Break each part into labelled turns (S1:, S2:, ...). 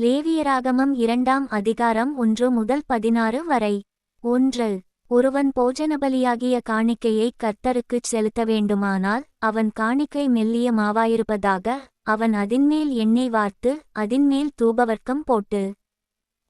S1: லேவியராகமம் இரண்டாம் அதிகாரம் ஒன்று முதல் பதினாறு வரை. ஒன்று. ஒருவன் போஜனபலியாகிய காணிக்கையை கர்த்தருக்குச் செலுத்த வேண்டுமானால் அவன் காணிக்கை மெல்லிய மாவாயிருப்பதாக அவன் அதின்மேல் எண்ணெய் வார்த்து அதின்மேல் தூபவர்க்கம் போட்டு.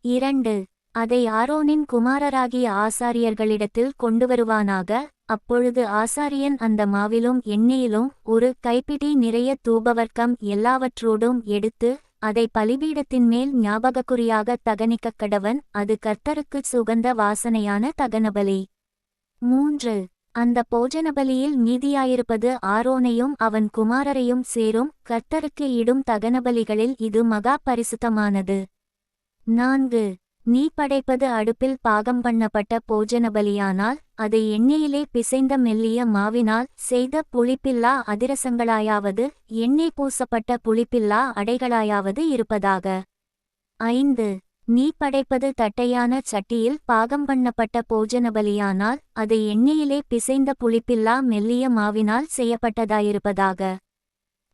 S1: இரண்டு. அதை ஆரோனின் குமாரராகிய ஆசாரியர்களிடத்தில் கொண்டுவருவானாக அப்பொழுது ஆசாரியன் அந்த மாவிலும் எண்ணெயிலும் ஒரு கைப்பிடி நிறைய தூபவர்க்கம் எல்லாவற்றோடும் எடுத்து அதை பலிபீடத்தின் மேல் ஞாபகக்குறியாக தகனிக்கக் கடவன் அது கர்த்தருக்குச் சுகந்த வாசனையான தகனபலி. மூன்று. அந்த போஜனபலியில் மீதியாயிருப்பது ஆரோனையும் அவன் குமாரரையும் சேரும் கர்த்தருக்கு இடும் தகனபலிகளில் இது மகா பரிசுத்தமானது. நான்கு. நீ படைப்பது அடுப்பில் பாகம் பண்ணப்பட்ட போஜனபலியானால் அது எண்ணெயிலே பிசைந்த மெல்லிய மாவினால் செய்த புளிப்பில்லா அதிரசங்களாயாவது எண்ணெய் பூசப்பட்ட புளிப்பில்லா அடைகளாயாவது இருப்பதாக. ஐந்து. நீ படைப்பது தட்டையான சட்டியில் பாகம் பண்ணப்பட்ட போஜனபலியானால் அது எண்ணெயிலே பிசைந்த புளிப்பில்லா மெல்லிய மாவினால் செய்யப்பட்டதாயிருப்பதாக.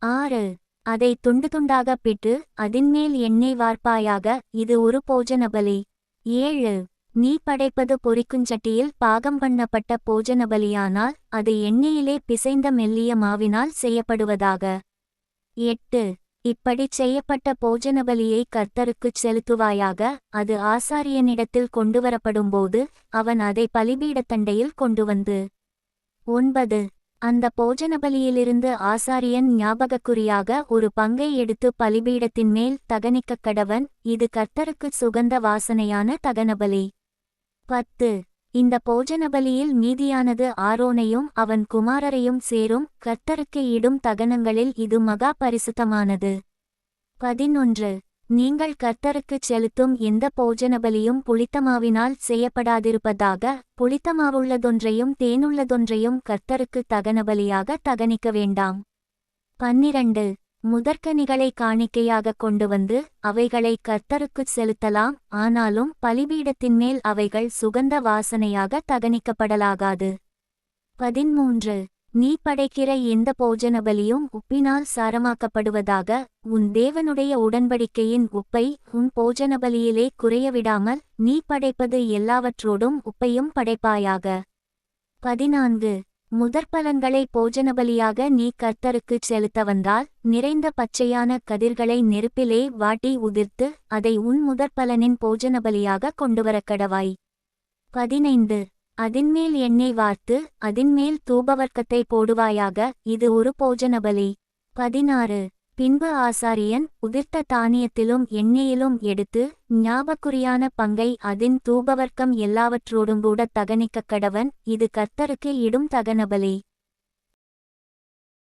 S1: ஆறு. அதை துண்டு துண்டாக பிட்டு அதின்மேல் எண்ணெய் வார்ப்பாயாக இது ஒரு போஜனபலி. ஏழு. நீ படைப்பது பொரிக்குஞ்சட்டியில் பாகம் பண்ணப்பட்ட போஜனபலியானால் அது எண்ணெயிலே பிசைந்த மெல்லிய மாவினால் செய்யப்படுவதாக. எட்டு. இப்படிச் செய்யப்பட்ட போஜனபலியை கர்த்தருக்குச் செலுத்துவாயாக அது ஆசாரியனிடத்தில் கொண்டுவரப்படும்போது அவன் அதை பலிபீடத்தண்டையில் கொண்டுவந்து ஒன்பது. அந்த போஜனபலியிலிருந்து ஆசாரியன் ஞாபகக்குறியாக ஒரு பங்கை எடுத்து பலிபீடத்தின் மேல் தகனிக்கக் கடவன் இது கர்த்தருக்குச் சுகந்த வாசனையான தகனபலி. பத்து. இந்த போஜனபலியில் மீதியானது ஆரோனையும் அவன் குமாரரையும் சேரும் கர்த்தருக்கு இடும் தகனங்களில் இது மகா பரிசுத்தமானது. பதினொன்று. நீங்கள் கர்த்தருக்குச் செலுத்தும் எந்த போஜனபலியும் புளித்தமாவினால் செய்யப்படாதிருப்பதாக புளித்தமாவுள்ளதொன்றையும் தேனுள்ளதொன்றையும் கர்த்தருக்கு தகனபலியாக தகனிக்க வேண்டாம். பன்னிரண்டு. முதற்கனிகளை காணிக்கையாக கொண்டு வந்து அவைகளை கர்த்தருக்குச் செலுத்தலாம் ஆனாலும் பலிபீடத்தின் மேல் அவைகள் சுகந்த வாசனையாக தகனிக்கப்படலாகாது. பதிமூன்று. நீ படைக்கிற எந்த போஜனபலியும் உப்பினால் சாரமாக்கப்படுவதாக உன் தேவனுடைய உடன்படிக்கையின் உப்பை உன் போஜனபலியிலே குறையவிடாமல் நீ படைப்பது எல்லாவற்றோடும் உப்பையும் படைப்பாயாக. பதினான்கு. முதற்பலன்களை போஜனபலியாக நீ கர்த்தருக்குச் செலுத்த வந்தால் நிறைந்த பச்சையான கதிர்களை நெருப்பிலே வாட்டி உதிர்த்து அதை உன் முதற்பலனின் போஜனபலியாக கொண்டுவரக் கடவாய் பதினைந்து. அதின்மேல் எண்ணெய் வார்த்து அதின்மேல் தூபவர்க்கத்தை போடுவாயாக இது ஒரு போஜனபலி. பதினாறு. பின்பு ஆசாரியன் உதிர்த்த தானியத்திலும் எண்ணெயிலும் எடுத்து ஞாபக்குறியான பங்கை அதின் தூபவர்க்கம் எல்லாவற்றோடும் கூட தகனிக்கக் கடவன் இது கர்த்தருக்கு இடும் தகனபலி.